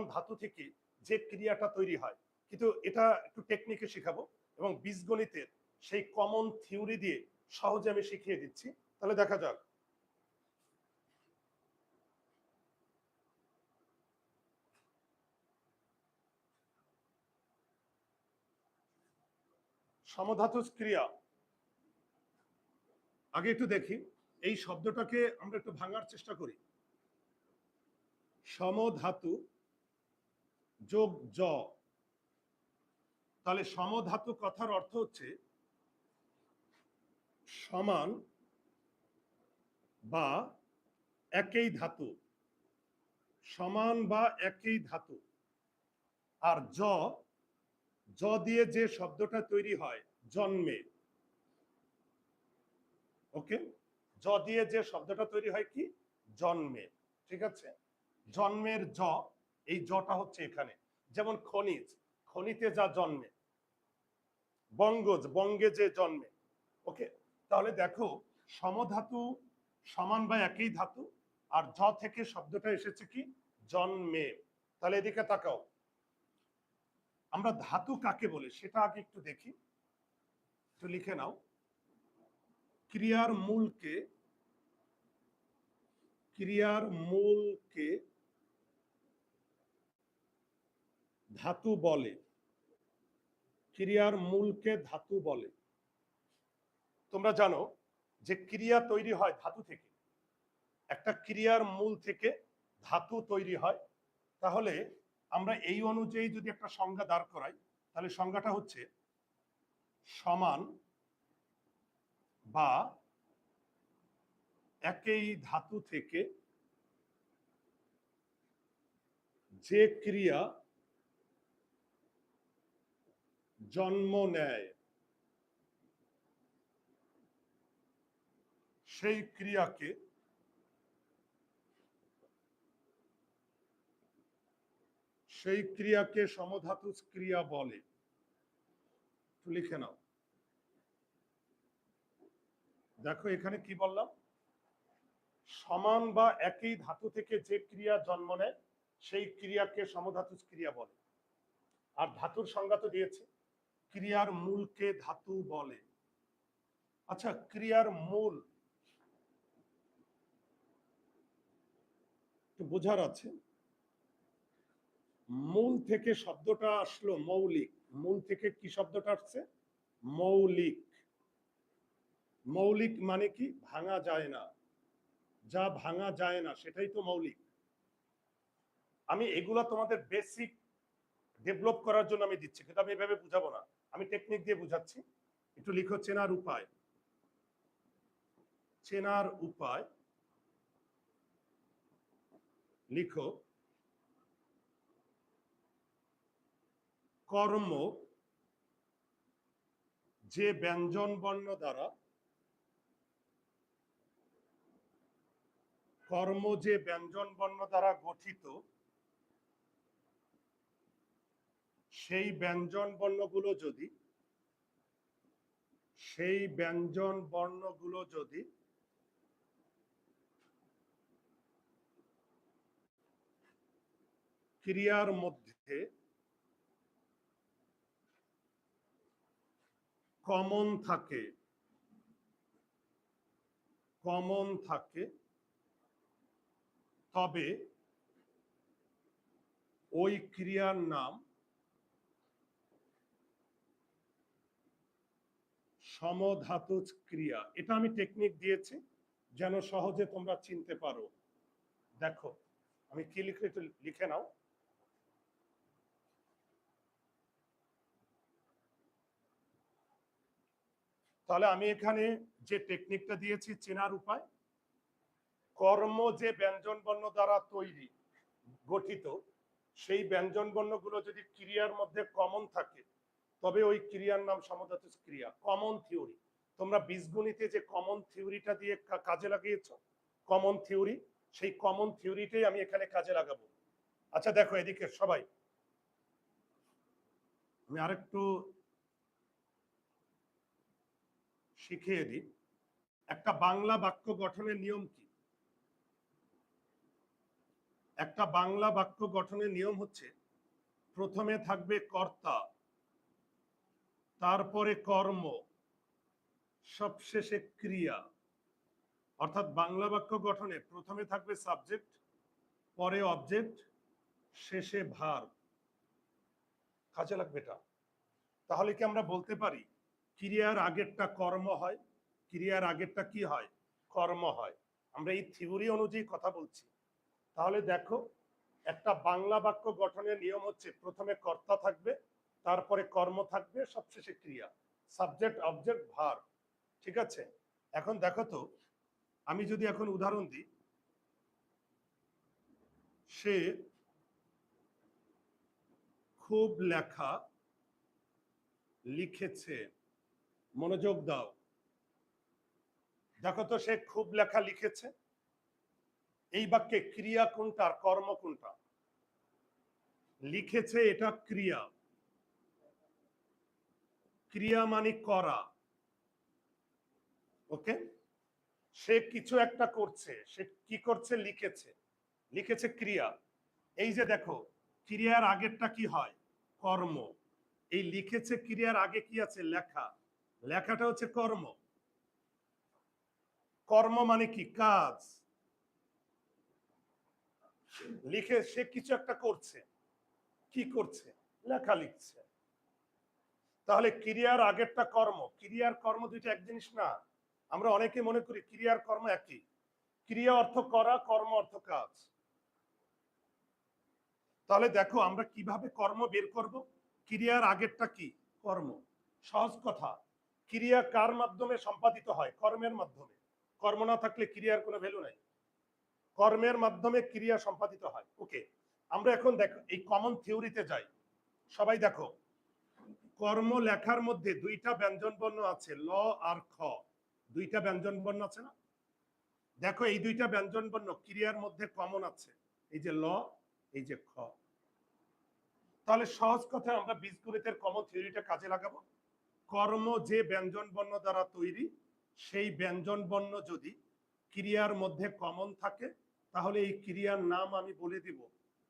ধাতু থেকে যে ক্রিয়াটা তৈরি হয়। কিন্তু এটা একটু টেকনিকে শেখাবো এবং বীজগণিতের সেই কমন থিওরি দিয়ে সহজে আমি শিখিয়ে দিচ্ছি। তাহলে দেখা যাক। সমধাতুজ ক্রিয়া। আগে একটু দেখি। এই শব্দটাকে আমরা একটু ভাঙার চেষ্টা করি। সমধাতু যোগ জ তাহলে সমধাতু কথার অর্থ হচ্ছে সমান বা একই ধাতু, সমান বা একই ধাতু। আর জ জ দিয়ে যে শব্দটা তৈরি হয়, জন্মে। ওকে? জ দিয়ে যে শব্দটা তৈরি হয় কি? জন্মে। ঠিক আছে? জন্মের জ এই জটা হচ্ছে এখানে। যেমন খনিজ, খনিতে যা জন্মে, বঙ্গজ, বঙ্গে যে জন্মে ওকে তাহলে দেখো, সমধাতু সমান বা একই ধাতু, আর জ থেকে শব্দটা এসেছে কি? জন্মে। তাহলে এদিকে তাকাও। আমরা ধাতু কাকে বলি? সেটা আগে একটু দেখি। একটু লিখে নাও। ক্রিয়ার মূলকে ক্রিয়ার মূলকে ধাতু বলে। ক্রিয়ার মূলকে ধাতু বলে। তোমরা জানো যে ক্রিয়া তৈরি হয় ধাতু থেকে। একটা ক্রিয়ার মূল থেকে ধাতু তৈরি হয়। তাহলে আমরা এই অনুযায়ী যদি একটা সংজ্ঞা দাঁড় করাই, তাহলে সংজ্ঞাটা হচ্ছে সমান বা একই ধাতু থেকে যে ক্রিয়া জন্ম নেয়। সেই ক্রিয়াকে সেই ক্রিয়াকে সমধাতু ক্রিয়া বলে। লিখে নাও। দেখো এখানে কি বললাম? সমান বা একই ধাতু থেকে যে ক্রিয়া জন্ম নেয়, সেই ক্রিয়াকে সমধাতু ক্রিয়া বলে। আর ধাতুর সংজ্ঞা তো দিয়েছে। ক্রিয়ার মূলকে ধাতু বলে। আচ্ছা ক্রিয়ার মূল। বোঝার আছে। মূল থেকে শব্দটা আসলো মৌলিক। মূল থেকে কি শব্দটা আসছে? মৌলিক। মৌলিক মানে কি? ভাঙা যায় না। যা ভাঙা যায় না, সেটাই তো মৌলিক। আমি এগুলা তোমাদের বেসিক ডেভেলপ করার জন্য আমি দিচ্ছি, কিন্তু আমি এভাবে বুঝাবো না। আমি টেকনিক দিয়ে বুঝাচ্ছি। একটু লিখো, চেনার উপায়। চেনার উপায়। লিখো। কর্ম যে ব্যঞ্জন বর্ণ দ্বারা কর্ম যে ব্যঞ্জন বর্ণ দ্বারা গঠিত সেই ব্যঞ্জন বর্ণগুলো যদি, সেই ব্যঞ্জন বর্ণগুলো যদি ক্রিয়ার মধ্যে কমন থাকে কমন থাকে, তবে ওই ক্রিয়ার নাম সমধাতুজ ক্রিয়া। এটা আমি টেকনিক দিয়েছি, যেন সহজে তোমরা চিনতে পারো। দেখো, আমি কি লিখে লিখে নাও। তাহলে আমি এখানে যে টেকনিকটা দিয়েছি চেনার উপায়, কর্ম যে ব্যঞ্জন বর্ণ দ্বারা তৈরি, গঠিত, সেই ব্যঞ্জন বর্ণগুলো যদি ক্রিয়ার মধ্যে কমন থাকে তবে ওই ক্রিয়ার নাম সমধাতু ক্রিয়া কমন থিওরি তোমরা বীজগণিতে যে কমন থিওরিটা দিয়ে কাজে লাগিয়েছ কমন থিওরি সেই কমন থিওরিটাই আমি এখানে কাজে লাগাবো। আচ্ছা দেখো এদিকে সবাই। আমি আরেকটু শিখিয়ে দিই। একটা বাংলা বাক্য গঠনের নিয়ম কি? একটা বাংলা বাক্য গঠনের নিয়ম হচ্ছে, প্রথমে থাকবে কর্তা তারপরে কর্ম, সবশেষে ক্রিয়া। অর্থাৎ বাংলা বাক্য গঠনে প্রথমে থাকবে সাবজেক্ট, পরে অবজেক্ট শেষে ভার কাজে লাগবে এটা। তাহলে কি আমরা বলতে পারি, ক্রিয়ার আগেরটা কর্ম হয়, ক্রিয়ার আগেরটা কি হয়? কর্ম হয়। আমরা এই থিওরি অনুযায়ী কথা বলছি। তাহলে দেখো, একটা বাংলা বাক্য গঠনের নিয়ম হচ্ছে প্রথমে কর্তা থাকবে তারপরে কর্ম থাকবে, সবশেষে ক্রিয়া। সাবজেক্ট অবজেক্ট ভার ঠিক আছে? এখন দেখো তো, আমি যদি এখন উদাহরণ দিই, সে খুব লেখা লিখেছে, মনোযোগ দাও। দেখো তো, সে খুব লেখা লিখেছে। এই বাক্যে ক্রিয়া কোনটা আর কর্ম কোনটা? লিখেছে এটা ক্রিয়া। ক্রিয়া মানে করা। ওকে? সে কিছু একটা করছে, সে কি করছে? লিখেছে। লিখেছে ক্রিয়া। এই যে দেখো, ক্রিয়ার আগেরটা কি হয়? কর্ম। এই লিখেছে ক্রিয়ার আগে কি আছে? লেখা। লেখাটা হচ্ছে কর্ম। কর্ম মানে কি? কাজ। লিখে সে কিছু একটা করছে। কি করছে? লেখা লিখছে। তাহলে ক্রিয়ার আগেরটা কর্ম। ক্রিয়ার কর্ম দুইটা এক জিনিস না। আমরা অনেকে মনে করি ক্রিয়ার কর্ম একই। ক্রিয়া অর্থ করা, কর্ম অর্থ কাজ। তাহলে দেখো আমরা কীভাবে কর্ম বের করব? ক্রিয়ার আগেরটা কি? কর্ম। সহজ কথা। ক্রিয়া কার মাধ্যমে সম্পাদিত হয়? কর্মের মাধ্যমে। কর্ম না থাকলে ক্রিয়ার কোনো ভ্যালু নাই। কর্মের মাধ্যমে ক্রিয়া সম্পাদিত হয়। ওকে, আমরা এখন দেখো, এই কমন থিওরিতে যাই। সবাই দেখো কর্ম লেখার মধ্যে দুইটা ব্যঞ্জন বর্ণ আছে, ল আর খ। দুইটা ব্যঞ্জন বর্ণ আছে না? দেখো, এই দুইটা ব্যঞ্জন বর্ণ ক্রিয়ার মধ্যে কমন আছে। এই যে ল, এই যে খ। তাহলে সহজ কথায় আমরা বীজগণিতের কমন থিওরিটা কাজে লাগাবো। কর্ম যে ব্যঞ্জন বর্ণ দ্বারা তৈরি, সেই ব্যঞ্জন বর্ণ যদি ক্রিয়ার মধ্যে কমন থাকে, তাহলে এই ক্রিয়ার নাম আমি বলে দিব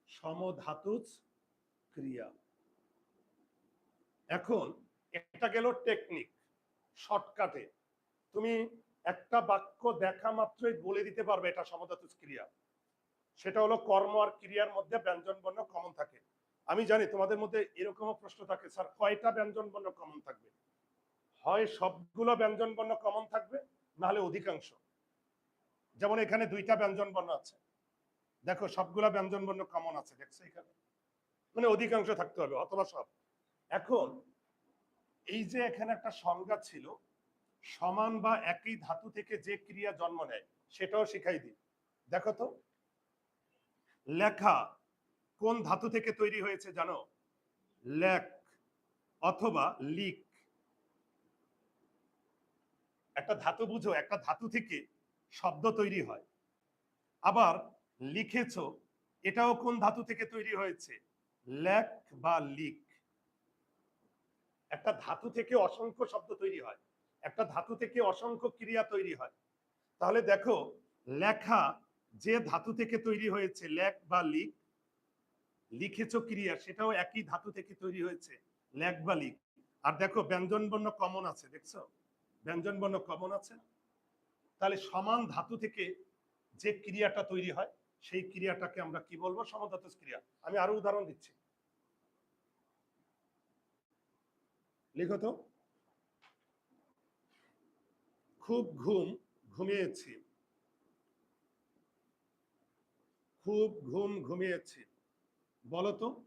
সমধাতুজ ক্রিয়া। এখন এটা গেল টেকনিক শর্টকাটে তুমি একটা বাক্য দেখা মাত্রই বলে দিতে পারবে এটা সমধাতুজ ক্রিয়া। সেটা হলো কর্ম আর ক্রিয়ার মধ্যে ব্যঞ্জন, বর্ণ, কমন থাকে। আমি জানি তোমাদের মধ্যে এরকমও প্রশ্ন থাকে, স্যার, কয়টা ব্যঞ্জন, বর্ণ, কমন থাকবে? হয় সবগুলো ব্যঞ্জন, বর্ণ, কমন থাকবে নাহলে অধিকাংশ। যেমন এখানে দুইটা ব্যঞ্জন, বর্ণ আছে। দেখো, সবগুলা ব্যঞ্জন, বর্ণ, কমন আছে, দেখছ এখানে? মানে অধিকাংশ থাকতে হবে, অথবা সব। এখন, এই যে এখানে একটা সংজ্ঞা ছিল, সমান বা একই ধাতু থেকে যে ক্রিয়া জন্ম নেয়, সেটাও শিখাই দিই। দেখো তো, লেখা কোন ধাতু থেকে তৈরি হয়েছে জানো? লেখ অথবা লিক একটা ধাতু বুঝো, একটা ধাতু থেকে শব্দ তৈরি হয়। আবার লিখেছ, এটাও কোন ধাতু থেকে তৈরি হয়েছে? লেখ বা লিক একটা ধাতু থেকে অসংখ্য শব্দ তৈরি হয়। একটা ধাতু থেকে অসংখ্য ক্রিয়া তৈরি হয়। তাহলে দেখো, লেখা যে ধাতু থেকে তৈরি হয়েছে, লেখ বা লিক লিখেছ ক্রিয়া, সেটাও একই ধাতু থেকে তৈরি হয়েছে, লেখ বা লিক আর দেখো, ব্যঞ্জন বর্ণ কমন আছে, দেখছ? ব্যঞ্জন বর্ণ কমন আছে। তাহলে সমান ধাতু থেকে যে ক্রিয়াটা তৈরি হয়, সেই ক্রিয়াটাকে আমরা কি বলব? সমধাতু ক্রিয়া। আমি আরও উদাহরণ দিচ্ছি। লিখো তো। খুব ঘুম, ঘুমিয়েছি। খুব ঘুম, ঘুমিয়েছি। বলো তো,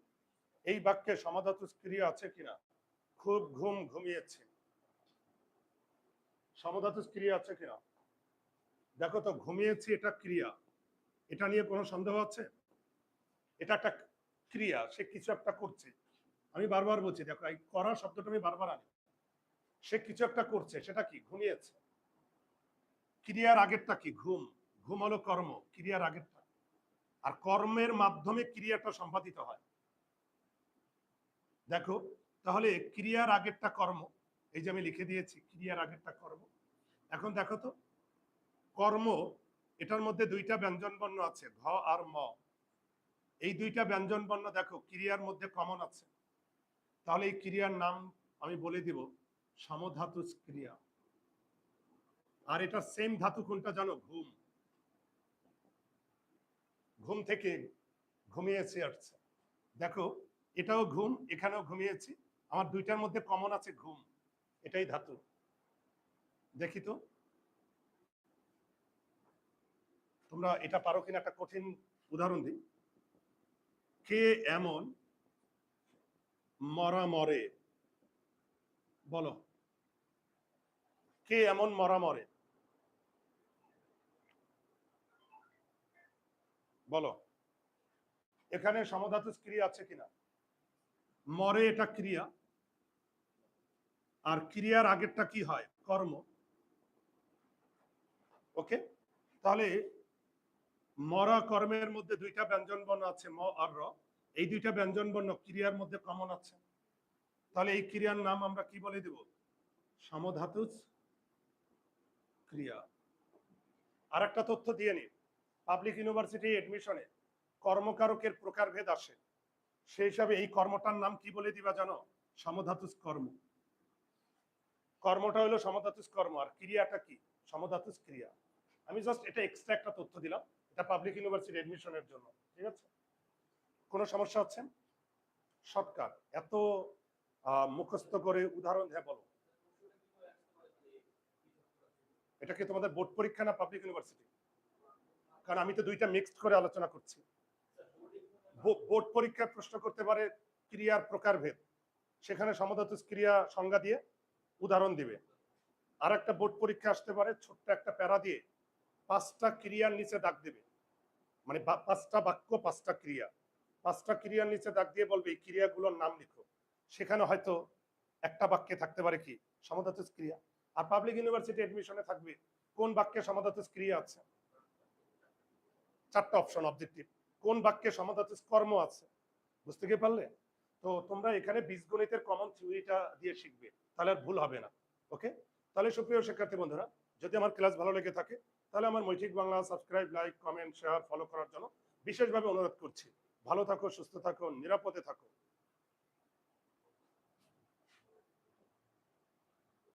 এই বাক্যে সমাধাতু ক্রিয়া আছে কিনা? খুব ঘুম, ঘুমিয়েছি। সমধাতু ক্রিয়া আছে কিনা? দেখো তো, ঘুমিয়েছি এটা ক্রিয়া। এটা নিয়ে কোনো সন্দেহ আছে? এটা একটা ক্রিয়া, সে কিছু একটা করছে। আমি বারবার বলছি, দেখো, এই করা শব্দটা আমি বারবার আনি। সে কিছু একটা করছে, সেটা কি? ঘুমিয়েছে। ক্রিয়ার আগেরটা কি? ঘুম। ঘুম হলো কর্ম, ক্রিয়ার আগেরটা। আর কর্মের মাধ্যমে ক্রিয়াটা সম্পাদিত হয়। দেখো, তাহলে ক্রিয়ার আগেরটা কর্ম, এই যে আমি লিখে দিয়েছি, ক্রিয়ার আগেরটা কর্ম। এখন দেখো তো, কর্ম, এটার মধ্যে দুইটা ব্যঞ্জন বর্ণ আছে, ঘ আর ম। এই দুইটা ব্যঞ্জন বর্ণ দেখো, ক্রিয়ার মধ্যে কমন আছে। তাহলে এই ক্রিয়ার নাম আমি বলে দিব সমধাতু ক্রিয়া। আর এটা সেম ধাতু কোনটা জানো? ঘুম। ঘুম থেকে ঘুমিয়েছি আসছে দেখো, এটাও ঘুম, এখানেও ঘুমিয়েছি। আমার দুইটার মধ্যে কমন আছে ঘুম, এটাই ধাতু। দেখি তো। তোমরা এটা পারো কিনা একটা কঠিন উদাহরণ দিই। কে এমন মরা মরে। বলো, কে এমন মরা মরে? বলো, এখানে সমধাতু ক্রিয়া আছে কিনা? মরে এটা ক্রিয়া, আর ক্রিয়ার আগেরটা কি হয়? কর্ম। ওকে? তাহলে মরা কর্মের মধ্যে দুইটা ব্যঞ্জন বর্ণ আছে, ম আর র। এই দুইটা ব্যঞ্জন বর্ণ ক্রিয়ার মধ্যে কমন আছে। তাহলে এই ক্রিয়ার নাম আমরা কি বলে দেব? সমধাতুজ ক্রিয়া। আর একটা তথ্য দিয়ে নি পাবলিক ইউনিভার্সিটি এডমিশনে কর্মকারকের প্রকারভেদ আসে। সেই হিসাবে এই কর্মটার নাম কি বলে দিবা জানো? সমধাতুজ কর্ম। কর্মটা হলো সমধাতুজ কর্ম, আর ক্রিয়াটা কি? সমধাতুজ ক্রিয়া। আমি জাস্ট এটা এক্সট্রা একটা তথ্য দিলাম। এটা পাবলিক ইউনিভার্সিটি এডমিশনের জন্য, ঠিক আছে? কোনো সমস্যা হচ্ছে? শর্টকাট এত মুখস্থ করে উদাহরণ দেয় বলো। এটা কি তোমাদের বোর্ড পরীক্ষা না পাবলিক ইউনিভার্সিটি কারণ আমি তো দুইটা মিক্সড করে আলোচনা করছি। বোর্ড পরীক্ষায় প্রশ্ন করতে পারে ক্রিয়ার প্রকারভেদ। সেখানে সমধাতুজ ক্রিয়া সংজ্ঞা দিয়ে উদাহরণ দিবে। আর একটা বোর্ড পরীক্ষা আসতে পারে ছোট্ট একটা প্যারা দিয়ে পাঁচটা ক্রিয়ার নিচে দাগ দেবে। মানে পাঁচটা বাক্য, পাঁচটা ক্রিয়া। পাঁচটা ক্রিয়ার নিচে দাগ দিয়ে বলবে, এই ক্রিয়াগুলোর নাম লিখো। সেখানে হয়তো একটা বাক্যে থাকতে পারে কি? সমধাতুজ ক্রিয়া। আর পাবলিক ইউনিভার্সিটি এডমিশনে থাকবে, কোন বাক্যে সমধাতুজ ক্রিয়া আছে? চারটা অপশন অবজেক্টিভ কোন বাক্যে সমধাতুজ কর্ম আছে? বুঝতে কি পারলে? তো তোমরা এখানে বীজগণিতের কমন থিওরিটা দিয়ে শিখবে, তাহলে আর ভুল হবে না। ওকে তাহলে সুপ্রিয় শিক্ষার্থী বন্ধুরা, যদি আমার ক্লাস ভালো লেগে থাকে, তাহলে আমার মৈঠিক Bangla subscribe like comment share follow করার জন্য বিশেষভাবে অনুরোধ করছি। ভালো থাকো সুস্থ থাকো নিরাপদে থাকো।